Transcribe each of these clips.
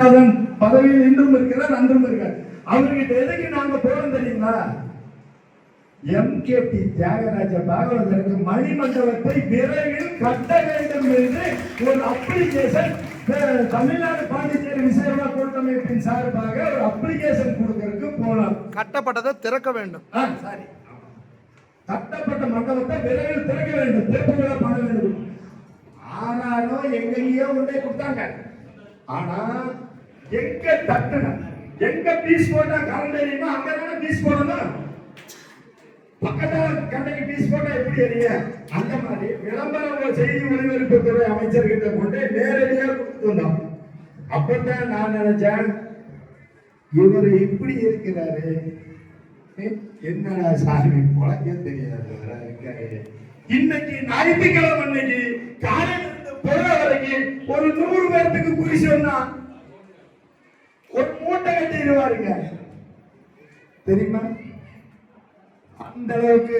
அதன் பதவியில் இன்றும் இருக்கிறார் அன்றும் இருக்கிறார். அவர்கிட்ட எதுக்கு நாங்க போறோம் தெரியுங்களா எம்கேடி தியாகராஜ பாகவதற்கு மணிமண்டபத்தை விரைவில் கட்ட வேண்டும் என்று ஒரு அப்ளிகேஷன் தமிழ்நாடு பாண்டிச்சேரி விசேஷ கூட்டமைப்பின் சார்பாக ஒரு அப்ளிகேஷன் கொடுக்கறதுக்கு போனோம் கட்டப்பட்டதை திறக்க வேண்டும். சாரி. கட்டப்பட்ட மண்டபத்தை விரைவில் திறக்க வேண்டும். திறப்பு விழா பண்ண வேண்டும். ஆனாலும் எங்கேயோ ஒன்றே கொடுத்தாங்க. ஆனா எங்க தட்டுன? எங்க பீஸ் போட்டா கரண்ட் எரியுமா? அங்க தானே பீஸ் போடணும். பக்கத்துல கண்டைக்கு பீஸ் போட்டா எப்படி எரிய? அந்த மாதிரி விளம்பரம் செய்தி ஒலிபரப்புத்துறை அமைச்சர்கிட்ட கொண்டு நேரடியாக கொடுத்துருந்தோம் அப்பதான் நான் நினைச்சேன் இவர் இப்படி இருக்கிறாரு. ஏய், என்னடா சாமி குழந்தை தெரியாது இருக்காரு. இன்னைக்கு ஞாயிற்றுக்கிழமை அன்னைக்கு காலையில இருந்து பொருள வரைக்கும் ஒரு நூறு பேர்த்துக்கு குறி சொன்னா மூட்டை தெரியுமா? அந்த அளவுக்கு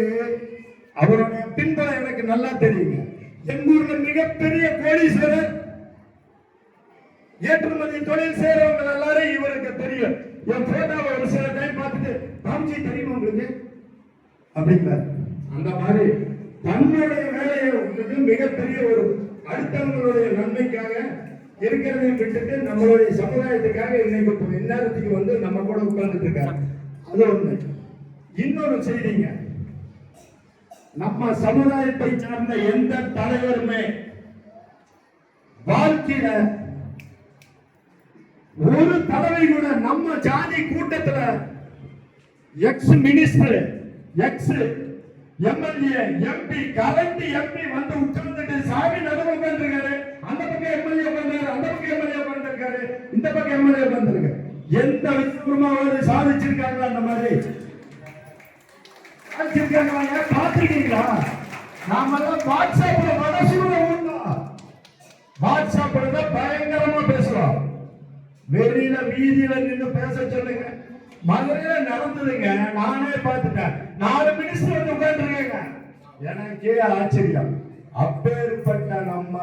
அவருடைய பின்புலம் எனக்கு நல்லா தெரியுங்க. எங்க ஊர்ல மிகப்பெரிய கோடீஸ்வரர் ஏற்றுமதி தொழில் செய்யறவங்க எல்லாரும் இவருக்கு தெரியும். என் போட்டோவை ஒரு சில டைம் பார்த்துட்டு பாபுஜி தெரியுமா உங்களுக்கு? அப்படிங்கிறார் அந்த மாதிரி தன்னுடைய வேலையை விட்டுட்டு மிகப்பெரிய ஒரு அடுத்தவங்களுடைய நன்மைக்காக இருக்கிறதையும் விட்டுட்டு நம்மளுடைய சமுதாயத்துக்காக இன்னைக்கு இப்ப இந்நேரத்துக்கு வந்து நம்ம கூட உட்கார்ந்துட்டு இருக்காரு அது ஒண்ணு. இன்னொரு செய்திங்க நம்ம சமுதாயத்தை சார்ந்த எந்த தலைவருமே வாழ்க்கையில ஒரு தடவை கூட நம்ம ஜாதி கூட்டத்துல ex minister ex MLA MP கலந்து எம்பி வந்து உட்கார்ந்துட்டு சாமி நகரம் எம்எல்ஏ வந்திருக்கு எந்த விக்ரமாவது சாதிச்சிருக்காங்களா அந்த மாதிரி? சாதிச்சிருக்காங்களா? நாம நாமெல்லாம் வாட்ஸ்அப்ல மனசுல வாட்ஸ்அப்ல தான் பயங்கரமா பேசுறோம். வெளியில வீதியில நின்று பேச சொல்லுங்க. மதுரையில நடந்ததுங்க. நானே பார்த்துட்டேன். நாலு மினிஸ்டர் வந்து உட்காந்துருக்கேங்க எனக்கே ஆச்சரியம். அப்பேற்பட்ட நம்ம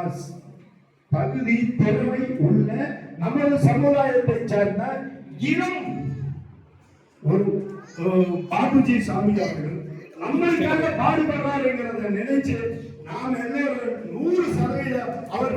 தகுதி திறமை நமது சமுதாயத்தை சார்ந்த இனம் ஒரு பாபுஜி சாமி அவர்கள் நம்மளுக்காக பாடுபடுறாருங்கிறத நினைச்சு நாம் எல்லாரும் நூறு சதவீதம் அவர்